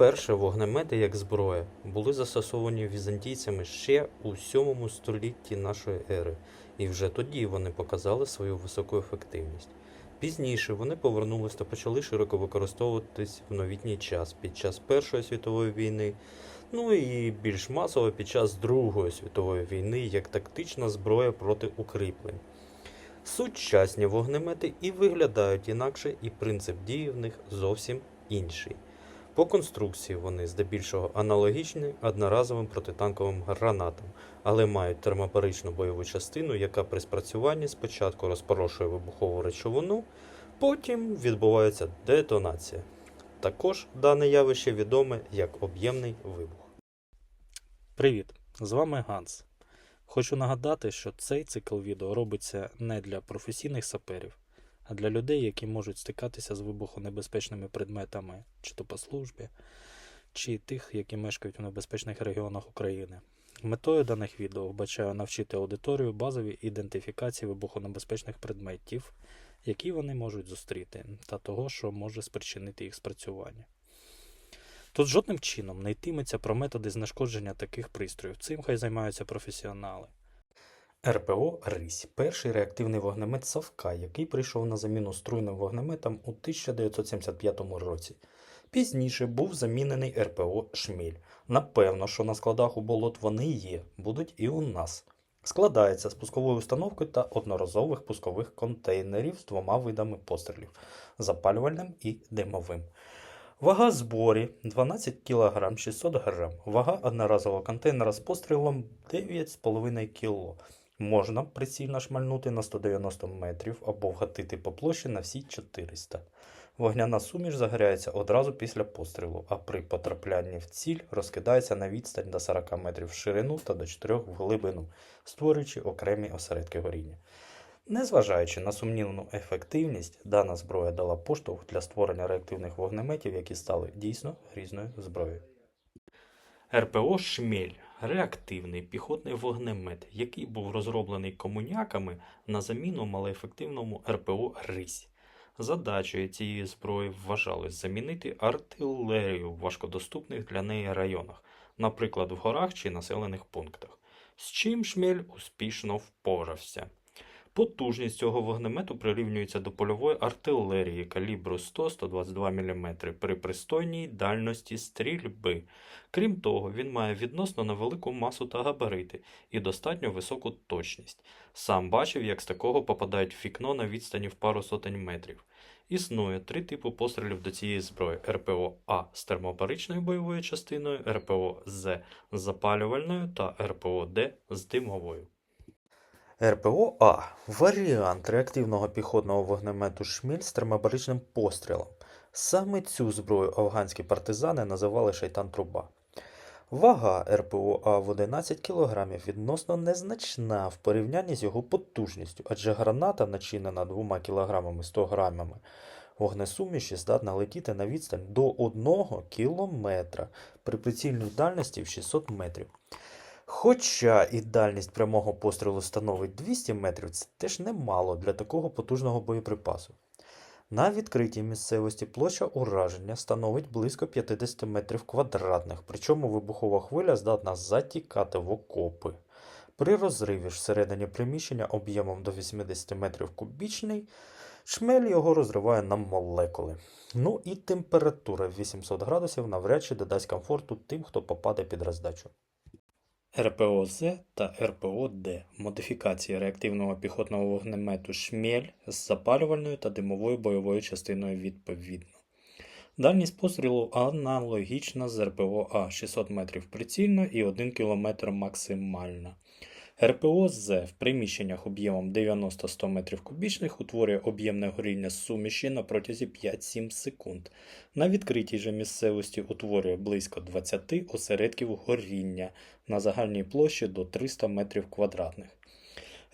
Вперше вогнемети як зброя були застосовані візантійцями ще у 7 столітті нашої ери, і вже тоді вони показали свою високу ефективність. Пізніше вони повернулись та почали широко використовуватись в новітній час під час Першої світової війни, ну і більш масово під час Другої світової війни як тактична зброя проти укріплень. Сучасні вогнемети і виглядають інакше, і принцип дії в них зовсім інший. По конструкції вони здебільшого аналогічні одноразовим протитанковим гранатам, але мають термобаричну бойову частину, яка при спрацюванні спочатку розпорошує вибухову речовину, потім відбувається детонація. Також дане явище відоме як об'ємний вибух. Привіт! З вами Ганс. Хочу нагадати, що цей цикл відео робиться не для професійних саперів, а для людей, які можуть стикатися з вибухонебезпечними предметами чи то по службі, чи тих, які мешкають у небезпечних регіонах України. Метою даних відео вбачаю навчити аудиторію базовій ідентифікації вибухонебезпечних предметів, які вони можуть зустріти, та того, що може спричинити їх спрацювання. Тут жодним чином не йтиметься про методи знешкодження таких пристроїв. Цим хай займаються професіонали. РПО Рись перший реактивний вогнемет Савка, який прийшов на заміну струйним вогнеметам у 1975 році. Пізніше був замінений РПО Шміль. Напевно, що на складах у болот вони є, будуть і у нас. Складається з пусковою установкою та одноразових пускових контейнерів з двома видами пострілів запалювальним і димовим. Вага зборі 12 кг 600 г. Вага одноразового контейнера з пострілом 9,5 кг. Можна прицільно шмальнути на 190 метрів або вгатити по площі на всі 400. Вогняна суміш загоряється одразу після пострілу, а при потраплянні в ціль розкидається на відстань до 40 метрів в ширину та до 4 в глибину, створюючи окремі осередки горіння. Незважаючи на сумнівну ефективність, дана зброя дала поштовх для створення реактивних вогнеметів, які стали дійсно грізною зброєю. РПО Шмель реактивний піхотний вогнемет, який був розроблений комуняками на заміну малоефективному РПО Рись. Задачею цієї зброї вважалось замінити артилерію в важкодоступних для неї районах, наприклад, в горах чи населених пунктах, з чим Шмель успішно впорався. Потужність цього вогнемету прирівнюється до польової артилерії калібру 100-122 мм при пристойній дальності стрільби. Крім того, він має відносно невелику масу та габарити і достатньо високу точність. Сам бачив, як з такого попадають в вікно на відстані в пару сотень метрів. Існує три типи пострілів до цієї зброї: РПО А з термобаричною бойовою частиною, РПО З з запалювальною та РПО Д з димовою. РПО А варіант реактивного піхотного вогнемету Шміль з термобаричним пострілом. Саме цю зброю афганські партизани називали шайтан-труба. Вага РПО А в 11 кг відносно незначна в порівнянні з його потужністю, адже граната, начинена 2 кг 100 грамами, вогнесуміші здатна летіти на відстань до 1 км при прицільній дальності в 600 метрів. Хоча і дальність прямого пострілу становить 200 метрів, це теж немало для такого потужного боєприпасу. На відкритій місцевості площа ураження становить близько 50 метрів квадратних, причому вибухова хвиля здатна затікати в окопи. При розриві ж всередині приміщення об'ємом до 80 метрів кубічний, шмель його розриває на молекули. Ну і температура 800 градусів навряд чи додасть комфорту тим, хто попаде під роздачу. РПО-З та РПО-Д – модифікації реактивного піхотного вогнемету «Шмель» з запалювальною та димовою бойовою частиною відповідно. Дальність пострілу аналогічна з РПО-А – 600 метрів прицільно і 1 км максимальна. РПО-З в приміщеннях об'ємом 90-100 метрів кубічних утворює об'ємне горіння суміші на протязі 5-7 секунд. На відкритій же місцевості утворює близько 20 осередків горіння на загальній площі до 300 метрів квадратних.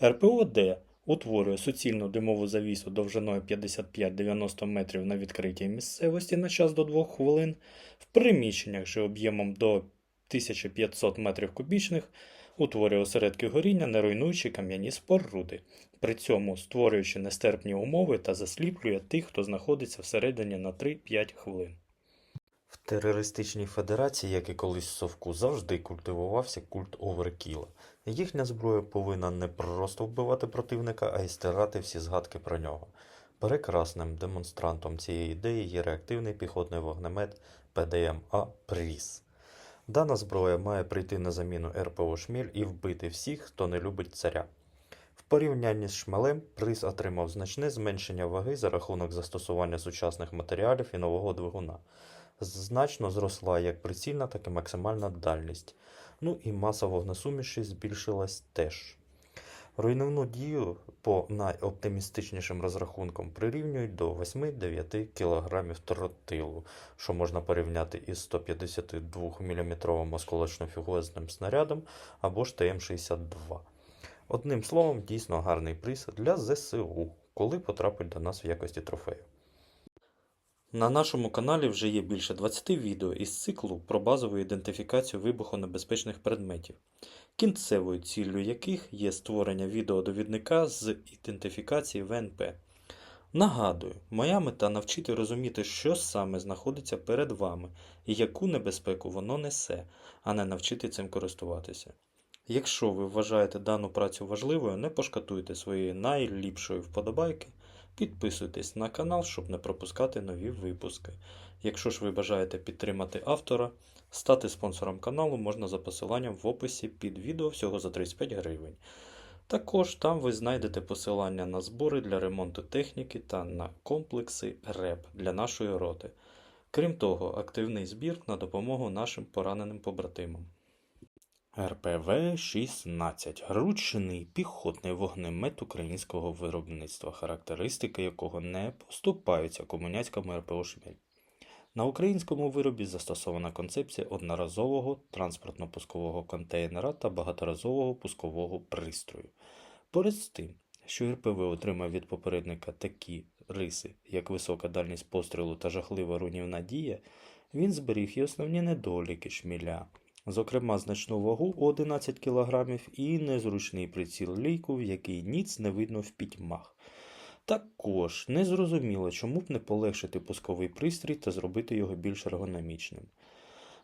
РПО-Д утворює суцільну димову завісу довжиною 55-90 метрів на відкритій місцевості на час до 2 хвилин, в приміщеннях же об'ємом до 1500 метрів кубічних утворює осередки горіння, не руйнуючи кам'яні споруди, при цьому створюючи нестерпні умови та засліплює тих, хто знаходиться всередині на 3-5 хвилин. В Терористичній федерації, як і колись в Совку, завжди культивувався культ оверкіла. Їхня зброя повинна не просто вбивати противника, а й стирати всі згадки про нього. Прекрасним демонстрантом цієї ідеї є реактивний піхотний вогнемет ПДМА «Пріс». Дана зброя має прийти на заміну РПО «Шміль» і вбити всіх, хто не любить царя. В порівнянні з шмелем приз отримав значне зменшення ваги за рахунок застосування сучасних матеріалів і нового двигуна. Значно зросла як прицільна, так і максимальна дальність. Ну і маса вогнесуміші збільшилась теж. Руйнівну дію по найоптимістичнішим розрахункам прирівнюють до 8-9 кг тротилу, що можна порівняти із 152 мм осколочно-фюгозним снарядом або ж ТМ-62. Одним словом, дійсно гарний приз для ЗСУ, коли потрапить до нас в якості трофею. На нашому каналі вже є більше 20 відео із циклу про базову ідентифікацію вибухонебезпечних предметів, кінцевою ціллю яких є створення відеодовідника з ідентифікації ВНП. Нагадую, моя мета навчити розуміти, що саме знаходиться перед вами і яку небезпеку воно несе, а не навчити цим користуватися. Якщо ви вважаєте дану працю важливою, не пошкатуйте своєї найліпшої вподобайки, підписуйтесь на канал, щоб не пропускати нові випуски. Якщо ж ви бажаєте підтримати автора, стати спонсором каналу можна за посиланням в описі під відео всього за 35 гривень. Також там ви знайдете посилання на збори для ремонту техніки та на комплекси РЕП для нашої роти. Крім того, активний збір на допомогу нашим пораненим побратимам. РПВ-16 Ручний піхотний вогнемет українського виробництва, характеристики якого не поступаються комуняцькому РПО «Шмель». На українському виробі застосована концепція одноразового транспортно-пускового контейнера та багаторазового пускового пристрою. Поряд з тим, що РПВ отримав від попередника такі риси, як висока дальність пострілу та жахлива руйнівна дія, він зберіг і основні недоліки шміля, зокрема значну вагу 11 кг і незручний приціл лійку, в який ніц не видно в пітьмах. Також незрозуміло, чому б не полегшити пусковий пристрій та зробити його більш ергономічним.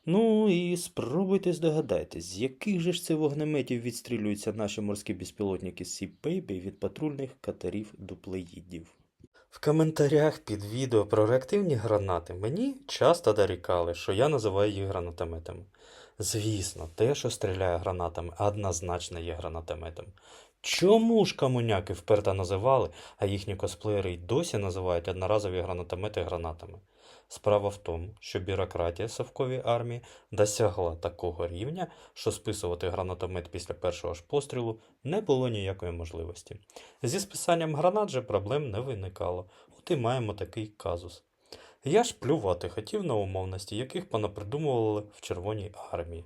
Ну і спробуйте здогадайтесь, з яких же ж це вогнеметів відстрілюються наші морські безпілотники Baby від патрульних катерів дуплеїдів. В коментарях під відео про реактивні гранати мені часто дорікали, що я називаю їх гранатометами. Звісно, те, що стріляє гранатами, однозначно є гранатометом. Чому ж комуняки вперто називали, а їхні косплеєри й досі називають одноразові гранатомети гранатами? Справа в тому, що бюрократія совковій армії досягла такого рівня, що списувати гранатомет після першого ж пострілу не було ніякої можливості. Зі списанням гранат же проблем не виникало, от і маємо такий казус. Я ж плювати хотів на умовності, яких понапридумували в Червоній армії.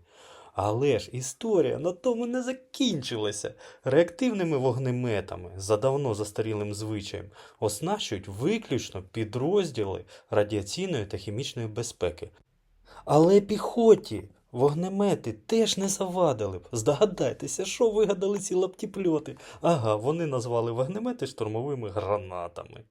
Але ж історія на тому не закінчилася. Реактивними вогнеметами за давно застарілим звичаєм оснащують виключно підрозділи радіаційної та хімічної безпеки. Але піхоті вогнемети теж не завадили б. Здогадайтеся, що вигадали ці лаптіпльоти. Ага, вони назвали вогнемети штурмовими гранатами.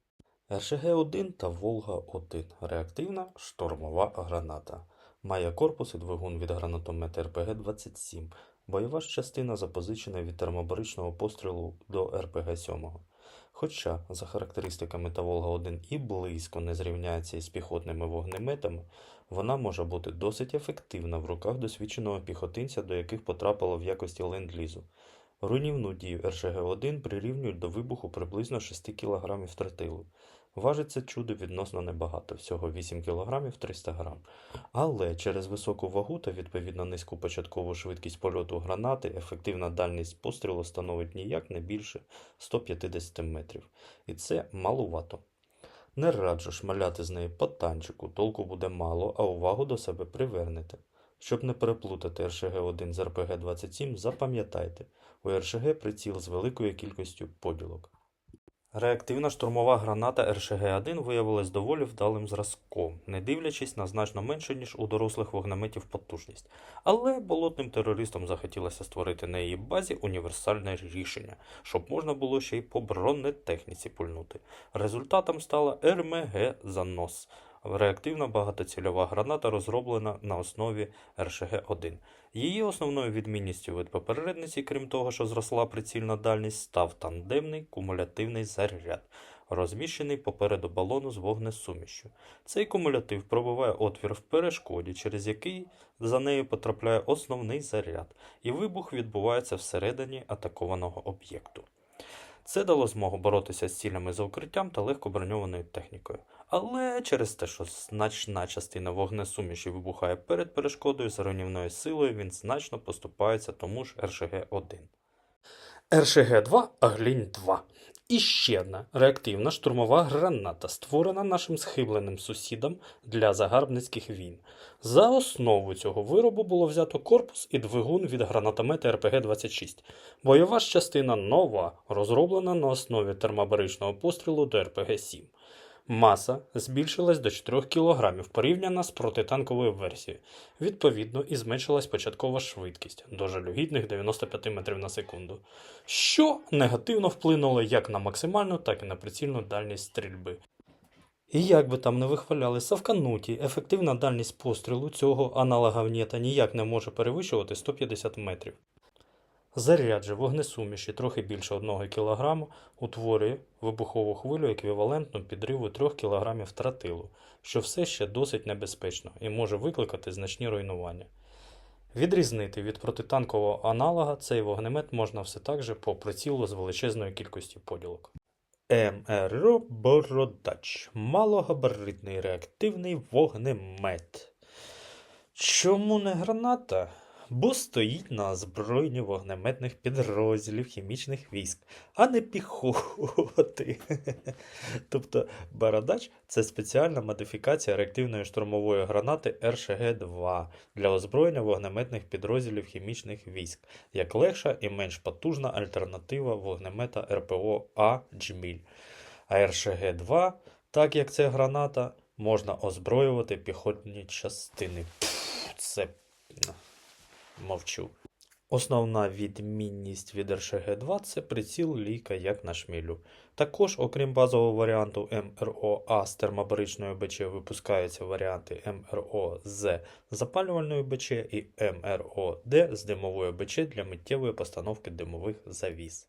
РШГ-1 та Волга-1 реактивна штурмова граната. Має корпус і двигун від гранатомета РПГ-27. Бойова ж частина запозичена від термобаричного пострілу до РПГ-7. Хоча, за характеристиками та Волга-1 і близько не зрівняється із піхотними вогнеметами, вона може бути досить ефективна в руках досвідченого піхотинця, до яких потрапила в якості ленд-лізу. Руйнівну дію РШГ-1 прирівнюють до вибуху приблизно 6 кг тротилу. Важить це чудо відносно небагато, всього 8 кг 300 г. Але через високу вагу та відповідно низьку початкову швидкість польоту гранати ефективна дальність пострілу становить ніяк не більше 150 метрів. І це малувато. Не раджу шмаляти з неї по танчику, толку буде мало, а увагу до себе привернете. Щоб не переплутати РШГ-1 з РПГ-27, запам'ятайте, у РШГ приціл з великою кількістю поділок. Реактивна штурмова граната РШГ-1 виявилась доволі вдалим зразком, не дивлячись на значно менше, ніж у дорослих вогнеметів потужність. Але болотним терористам захотілося створити на її базі універсальне рішення, щоб можна було ще й по бронетехніці пульнути. Результатом стала РМГ «Занос». Реактивна багатоцільова граната розроблена на основі РШГ-1. Її основною відмінністю від попередниці, крім того, що зросла прицільна дальність, став тандемний кумулятивний заряд, розміщений попереду балону з вогнесумішю. Цей кумулятив пробиває отвір в перешкоді, через який за нею потрапляє основний заряд, і вибух відбувається всередині атакованого об'єкту. Це дало змогу боротися з цілями за укриттям та легко броньованою технікою. Але через те, що значна частина вогнесуміші вибухає перед перешкодою з руйнівною силою, він значно поступається тому ж РШГ-1. РШГ-2 Аглінь-2. І ще одна реактивна штурмова граната, створена нашим схибленим сусідом для загарбницьких війн. За основу цього виробу було взято корпус і двигун від гранатомета РПГ-26. Бойова ж частина нова, розроблена на основі термобаричного пострілу до РПГ-7. Маса збільшилась до 4 кг порівняно з протитанковою версією. Відповідно, і зменшилась початкова швидкість до жалюгідних 95 метрів на секунду, що негативно вплинуло як на максимальну, так і на прицільну дальність стрільби. І як би там не вихваляли Савкануті, ефективна дальність пострілу цього аналога внєта ніяк не може перевищувати 150 метрів. Заряд же вогнесуміші трохи більше 1 кг утворює вибухову хвилю еквівалентну підриву 3 кг тротилу, що все ще досить небезпечно і може викликати значні руйнування. Відрізнити від протитанкового аналога цей вогнемет можна все так же по прицілу з величезною кількістю поділок. МРО Бородач малогабаритний реактивний вогнемет. Чому не граната? Бо стоїть на озброєнні вогнеметних підрозділів хімічних військ, а не піхоти. Тобто Бородач це спеціальна модифікація реактивної штурмової гранати РШГ-2 для озброєння вогнеметних підрозділів хімічних військ, як легша і менш потужна альтернатива вогнемета РПО А Джміль. А РШГ-2, так як це граната, можна озброювати піхотні частини. Це ну, мовчу. Основна відмінність від РШГ-2 це приціл ліка як на шмілю. Також, окрім базового варіанту МРО-А з термобаричною БЧ, випускаються варіанти МРО з запалювальною БЧ і МРО-Д з димовою БЧ для миттєвої постановки димових завіс.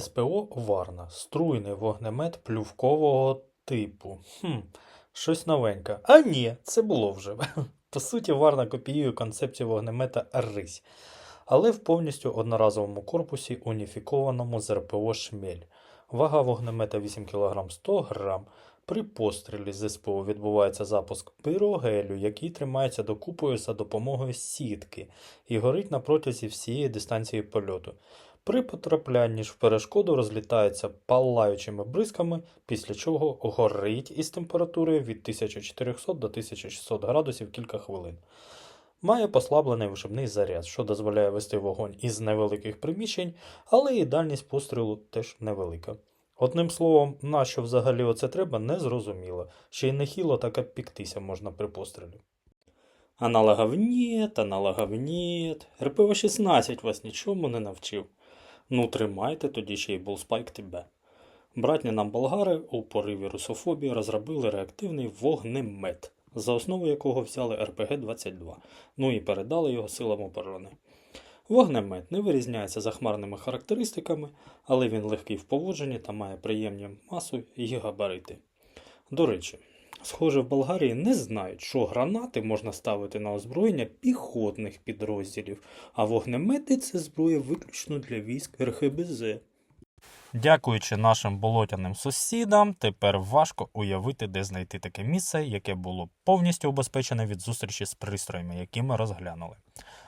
СПО Варна струйний вогнемет плювкового типу. Хм, щось новеньке. А ні, це було вже. По суті, Варна копіює концепцію вогнемета Рись, але в повністю одноразовому корпусі, уніфікованому з РПО Шмель. Вага вогнемета 8 кг 100 г. При пострілі з СПО відбувається запуск пирогелю, який тримається докупою за допомогою сітки і горить на протязі всієї дистанції польоту. При потраплянні ж в перешкоду розлітається палаючими бризками, після чого горить із температурою від 1400 до 1600 градусів кілька хвилин. Має послаблений вишибний заряд, що дозволяє вести вогонь із невеликих приміщень, але і дальність пострілу теж невелика. Одним словом, на що взагалі оце треба, не зрозуміло. Ще й нехило так обпіктися можна при пострілі. Аналогов нет, аналогов нет. РПО 16 вас нічому не навчив. Ну, тримайте тоді ще й Bullspike тебе. Братні нам болгари у пориві русофобії розробили реактивний вогнемет, за основу якого взяли РПГ-22, ну і передали його силам оборони. Вогнемет не вирізняється захмарними характеристиками, але він легкий в поводженні та має приємні масу і габарити. До речі, схоже, в Болгарії не знають, що гранати можна ставити на озброєння піхотних підрозділів, а вогнемети це зброя виключно для військ РХБЗ. Дякуючи нашим болотяним сусідам, тепер важко уявити, де знайти таке місце, яке було повністю убезпечене від зустрічі з пристроями, які ми розглянули.